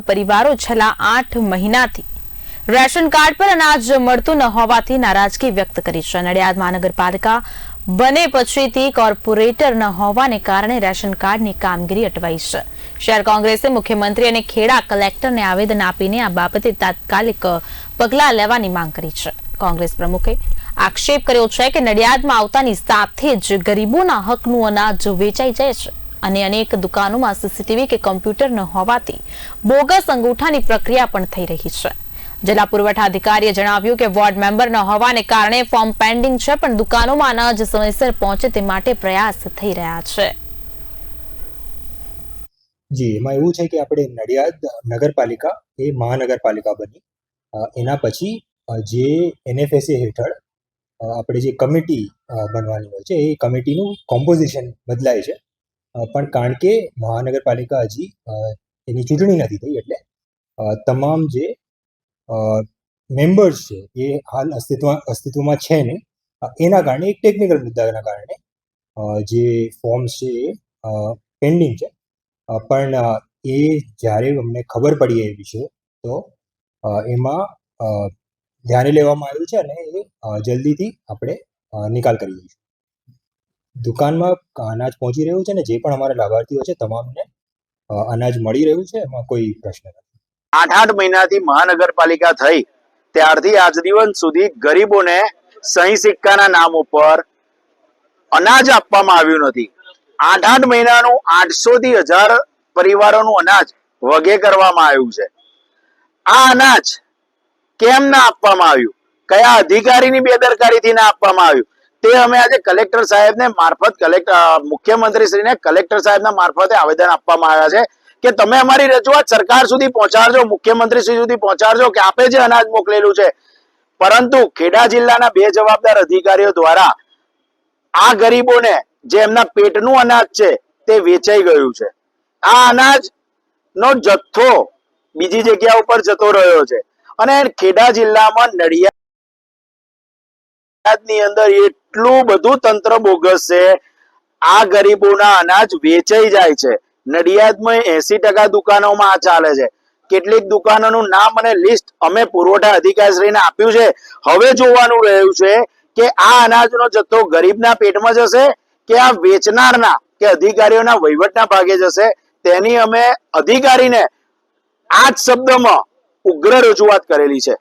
પરિવારો છેલ્લા આઠ મહિનાથી રેશન કાર્ડ પર અનાજ મળતું ન હોવાથી નારાજગી વ્યક્ત કરી છે. નડિયાદ મહાનગરપાલિકા બને પછીથી કોર્પોરેટર ન હોવાને કારણે રેશન કાર્ડની કામગીરી અટવાઈ છે. શહેર કોંગ્રેસે મુખ્યમંત્રી અને ખેડા કલેક્ટરને આવેદન આપીને આ બાબતે તાત્કાલિક પગલાં લેવાની માંગ કરી છે. કોંગ્રેસ પ્રમુખે આક્ષેપ કર્યો છે કે નડિયાદમાં આવતાની સાથે જ ગરીબોના હકનું અનાજ વેચાઈ જાય છે. અને અનેક દુકાનોમાં સીસીટીવી કે કમ્પ્યુટર ન હોવાથી બોગસ અંગૂઠાની પ્રક્રિયા પણ થઈ રહી છે. જિલ્લા પુરવઠા અધિકારીએ જણાવ્યું કે વોર્ડ મેમ્બર ન હોવાને કારણે ફોર્મ પેન્ડિંગ છે, પણ દુકાનોમાં અનાજ સમયસર પહોંચે તે માટે પ્રયાસ થઈ રહ્યા છે. જી, એમાં એવું છે કે આપણે નડિયાદ નગરપાલિકા, એ મહાનગરપાલિકા બની. એના પછી જે એનએફએસએ હેઠળ આપણે જે કમિટી બનવાની હોય છે, એ કમિટીનું કોમ્પોઝિશન બદલાય છે. પણ કારણ કે મહાનગરપાલિકા હજી એની ચૂંટણી નથી થઈ એટલે તમામ જે મેમ્બર્સ છે, એ હાલ અસ્તિત્વ, અસ્તિત્વમાં છે નહીં. એના કારણે, એક ટેકનિકલ મુદ્દાના કારણે જે ફોર્મ્સ છે એ પેન્ડિંગ છે. પણ એ જ્યારે અમને ખબર પડી એ વિશે, તો એમાં ધ્યાને લેવામાં આવ્યું છે અને એ જલ્દીથી આપણે નિકાલ કરી દઈશું. દુકાનમાં અનાજ પહોંચી રહ્યું છે ને જે પણ અમારા લાભાર્થીઓ છે તમામને અનાજ મળી રહ્યું છે? એમાં કોઈ પ્રશ્ન નથી. આઠ આઠ મહિનાથી મહાનગરપાલિકા થઈ. ત્યારથી આજ દિવસ સુધી ગરીબોને સહી સિક્કાના નામ ઉપર અનાજ આપવામાં આવ્યું નથી. આઠ આઠ મહિનાનું આઠસો થી હજાર પરિવારોનું અનાજ વગે કરવામાં આવ્યું છે. આ અનાજ કેમ ના આપવામાં આવ્યું? કયા અધિકારીની બેદરકારીથી ના આપવામાં આવ્યું? તે અમે આજે કલેક્ટર સાહેબને મારફત કલેક્ટર મુખ્યમંત્રીશ્રીને કલેક્ટર સાહેબના મારફતે આવેદન આપવામાં આવ્યા છે કે તમે અમારી રજૂઆત સરકાર સુધી પહોંચાડજો મુખ્યમંત્રી શ્રી સુધી પહોંચાડજો કે આપે જે અનાજ મોકલેલું છે. પરંતુ ખેડા જિલ્લાના બે જવાબદાર અધિકારીઓ દ્વારા આ ગરીબોને જે એમના પેટનું અનાજ છે તે વેચાઈ ગયું છે. આ અનાજ નો જથ્થો બીજી જગ્યા ઉપર જતો રહ્યો છે. અને ખેડા જિલ્લામાં નડિયાદ ની અંદર એટલું બધું તંત્ર બોગસ છે આ ગરીબોના અનાજ વેચાઈ જાય છે. નડિયાદમાં એસી ટકા દુકાનોમાં આ ચાલે છે. કેટલીક દુકાનોનું નામ અને લિસ્ટ અમે પુરવઠા અધિકારીશ્રીને આપ્યું છે. હવે જોવાનું રહ્યું છે કે આ અનાજનો જથ્થો ગરીબના પેટમાં જશે કે આ વેચનારના, કે અધિકારીઓના વહીવટના ભાગે જશે? તેની અમે અધિકારીને આ જ શબ્દમાં ઉગ્ર રજૂઆત કરેલી છે.